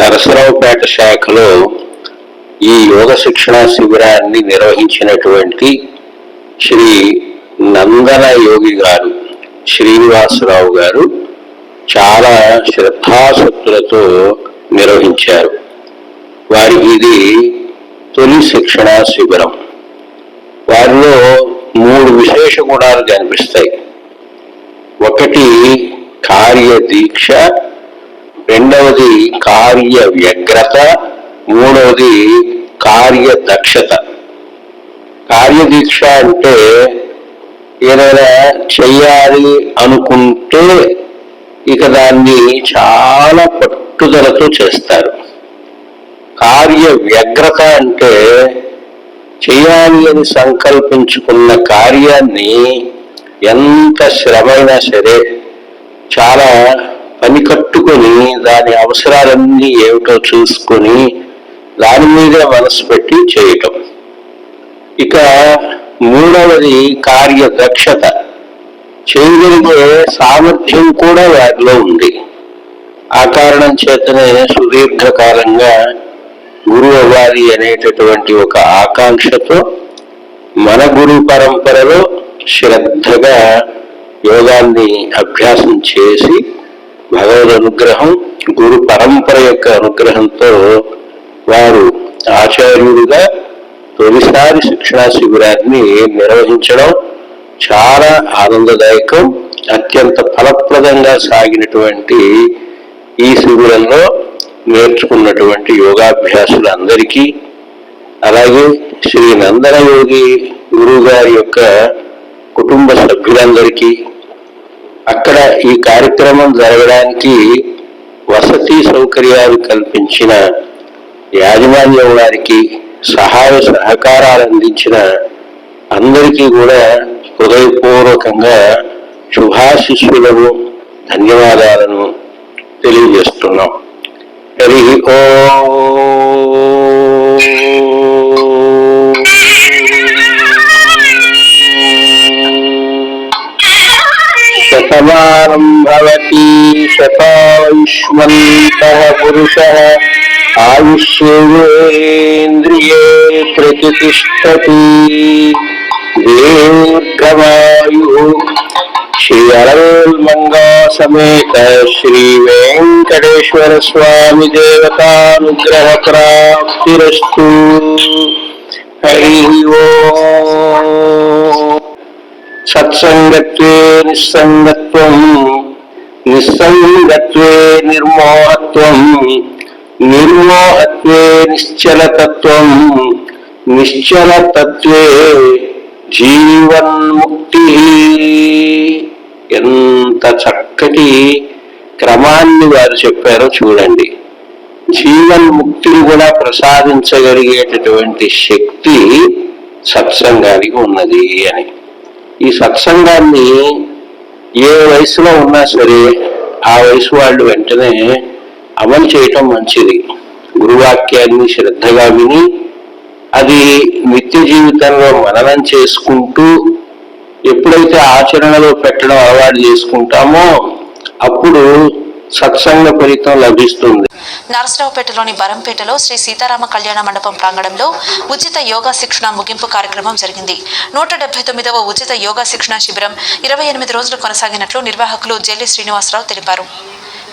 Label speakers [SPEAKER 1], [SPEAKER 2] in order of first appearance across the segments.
[SPEAKER 1] నరసరావుపేట శాఖలో ఈ యోగ శిక్షణ శిబిరాన్ని నిర్వహించినటువంటి శ్రీ నందన యోగి గారు శ్రీనివాసరావు గారు చాలా శ్రద్ధాశక్తులతో నిర్వహించారు. వారి ఇది తొలి శిక్షణ శిబిరం. వారిలో మూడు విశేష గుణాలు కనిపిస్తాయి. ఒకటి కార్య దీక్ష రెండవది కార్య వ్యగ్రత మూడవది కార్య దక్షత. కార్యదీక్ష అంటే ఏదైనా చెయ్యాలి అనుకుంటే ఇక దాన్ని చాలా పట్టుదలతో చేస్తారు. కార్య వ్యగ్రత అంటే చేయాలి అని సంకల్పించుకున్న కార్యాన్ని ఎంత శ్రమైనా సరే చాలా చూసుకొని దాని అవసరాలన్నీ ఏమిటో చూసుకొని దాని మీదే మనసు పెట్టి చేయటం. ఇక మూడవది కార్యదక్షత. చేయగలిగే సామర్థ్యం కూడా వారిలో ఉంది. ఆ కారణం చేతనే సుదీర్ఘకాలంగా గురువు అవ్వాలి అనేటటువంటి ఒక ఆకాంక్షతో మన గురు పరంపరలో శ్రద్ధగా యోగాన్ని అభ్యాసం చేసి భగవద్ అనుగ్రహం గురు పరంపర యొక్క అనుగ్రహంతో వారు ఆచార్యుడిగా తొలిసారి శిక్షణా శిబిరాన్ని నిర్వహించడం చాలా ఆనందదాయకం అత్యంత ఫలప్రదంగా సాగినటువంటి ఈ శిబిరంలో నేర్చుకున్నటువంటి యోగాభ్యాసులందరికీ అలాగే శ్రీ నందనయోగి గురువు గారి యొక్క కుటుంబ సభ్యులందరికీ అక్కడ ఈ కార్యక్రమం జరగడానికి వసతి సౌకర్యాలు కల్పించిన యాజమాన్యం వారికి సహాయ సహకారాలు అందించిన అందరికీ కూడా హృదయపూర్వకంగా శుభాశిష్యులను ధన్యవాదాలను తెలియజేస్తున్నాం. హరి ఓ भगवान् भवति शतायुष्मन्तः पुरुषः। आयुष्येन्द्रिये प्रतिष्ठति दीर्घवायुः श्री अरविल्मङ्गा समेत श्री हरिः ओ సత్సంగత్వే నిస్సంగత్వం నిస్సంగత్వే నిర్మోహత్వం నిర్మోహత్వే నిశ్చలతత్వం నిశ్చలతత్వే జీవన్ముక్తి ఎంత చక్కటి క్రమాన్ని వారు చెప్పారో చూడండి. జీవన్ముక్తిని కూడా ప్రసాదించగలిగేటటువంటి శక్తి సత్సంగానికి ఉన్నది అని. ఈ సత్సంగాన్ని ఏ వయసులో ఉన్నా సరే ఆ వయసు వాళ్ళు వెంటనే అమలు చేయటం మంచిది. గురువాక్యాన్ని శ్రద్ధగా విని అది నిత్య జీవితంలో మననం చేసుకుంటూ ఎప్పుడైతే ఆచరణలో పెట్టడం అలవాటు చేసుకుంటామో అప్పుడు సత్సంగ ఫలితం లభిస్తుంది.
[SPEAKER 2] నరసరావుపేటలోని బరంపేటలో శ్రీ సీతారామ కళ్యాణ మండపం ప్రాంగణంలో ఉచిత యోగా శిక్షణ ముగింపు కార్యక్రమం జరిగింది. నూట డెబ్బై తొమ్మిదవ ఉచిత యోగా శిక్షణ శిబిరం ఇరవై ఎనిమిది రోజులు కొనసాగినట్లు నిర్వాహకులు జెల్లి శ్రీనివాసరావు తెలిపారు.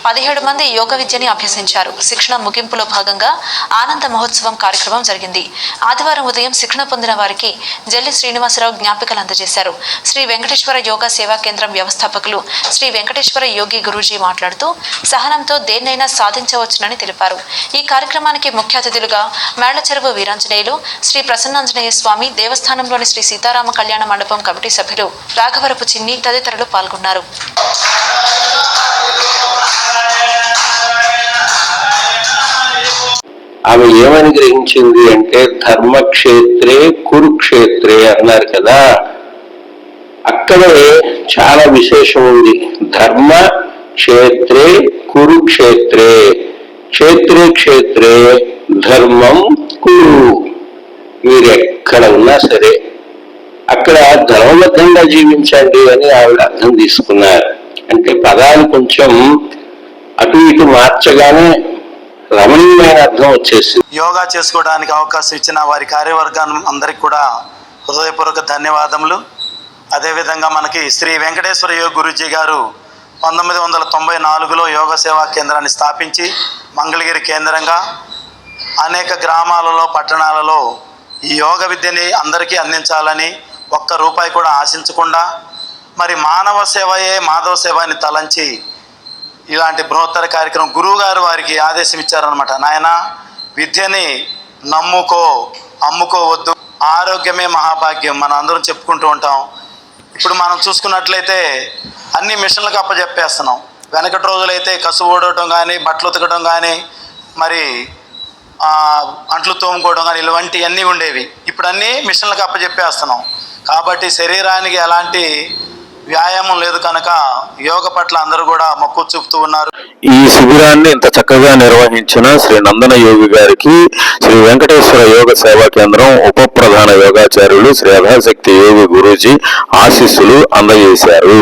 [SPEAKER 2] పదిహేడు మంది యోగ విద్యని అభ్యసించారు. శిక్షణ ముగింపులో భాగంగా ఆనంద మహోత్సవం కార్యక్రమం జరిగింది. ఆదివారం ఉదయం శిక్షణ పొందిన వారికి జల్లి శ్రీనివాసరావు జ్ఞాపికలు అందజేశారు. శ్రీ వెంకటేశ్వర యోగా సేవా కేంద్రం వ్యవస్థాపకులు శ్రీ వెంకటేశ్వర యోగి గురూజీ మాట్లాడుతూ సహనంతో దేన్నైనా సాధించవచ్చునని తెలిపారు. ఈ కార్యక్రమానికి ముఖ్య అతిథులుగా మేళ్ళ చెరువు వీరాంజనేయులు శ్రీ ప్రసన్నాంజనేయ స్వామి దేవస్థానంలోని శ్రీ సీతారామ కళ్యాణ మండపం కమిటీ సభ్యులు రాఘవరపు చిన్ని తదితరులు పాల్గొన్నారు.
[SPEAKER 1] ఆమె ఏమని గ్రహించింది అంటే ధర్మక్షేత్రే కురుక్షేత్రే అన్నారు కదా. అక్కడే చాలా విశేషం ఉంది. ధర్మ క్షేత్రే కురుక్షేత్రే. క్షేత్రే క్షేత్రే ధర్మం కురు. మీరు ఎక్కడ ఉన్నా సరే అక్కడ ధర్మబద్ధంగా జీవించండి అని ఆవిడ అర్థం తీసుకున్నారు. అంటే పదాలు కొంచెం అటు ఇటు మార్చగానే రమణీయమైన వచ్చేసింది.
[SPEAKER 3] యోగా చేసుకోవడానికి అవకాశం ఇచ్చిన వారి కార్యవర్గాన్ని అందరికి కూడా హృదయపూర్వక ధన్యవాదములు. అదేవిధంగా మనకి శ్రీ వెంకటేశ్వర యోగ గురూజీ గారు పంతొమ్మిది వందల తొంభై నాలుగులో యోగ సేవా కేంద్రాన్ని స్థాపించి మంగళగిరి కేంద్రంగా అనేక గ్రామాలలో పట్టణాలలో ఈ యోగ విద్యని అందరికీ అందించాలని ఒక్క రూపాయి కూడా ఆశించకుండా మరి మానవ సేవయే మాధవ సేవ అని తలంచి ఇలాంటి బృహత్తర కార్యక్రమం గురువు గారు వారికి ఆదేశం ఇచ్చారనమాట నాయన విద్యని నమ్ముకో అమ్ముకోవద్దు. ఆరోగ్యమే మహాభాగ్యం. మనం అందరం చెప్పుకుంటూ ఉంటాం. ఇప్పుడు మనం చూసుకున్నట్లయితే అన్ని మిషన్లకు అప్పచెప్పేస్తున్నాం వెనకటి రోజులైతే కసువు ఊడటం కానీ బట్టలు ఉతకడం కానీ మరి అంట్లు తోముకోవడం కానీ ఇలాంటివన్నీ ఉండేవి. ఇప్పుడు అన్నీ మిషన్లకు అప్పచెప్పేస్తున్నాం కాబట్టి శరీరానికి ఎలాంటి వ్యాయామం లేదు కనుక యోగ పట్ల అందరూ కూడా మక్కువ చూపుతూ ఉన్నారు.
[SPEAKER 4] ఈ శిబిరాన్ని ఇంత చక్కగా నిర్వహించిన శ్రీ నందన యోగి గారికి శ్రీ వెంకటేశ్వర యోగ సేవా కేంద్రం ఉప ప్రధాన యోగాచార్యులు శ్రీ యథాశక్తి యోగి గురూజీ ఆశీస్సులు అందజేశారు.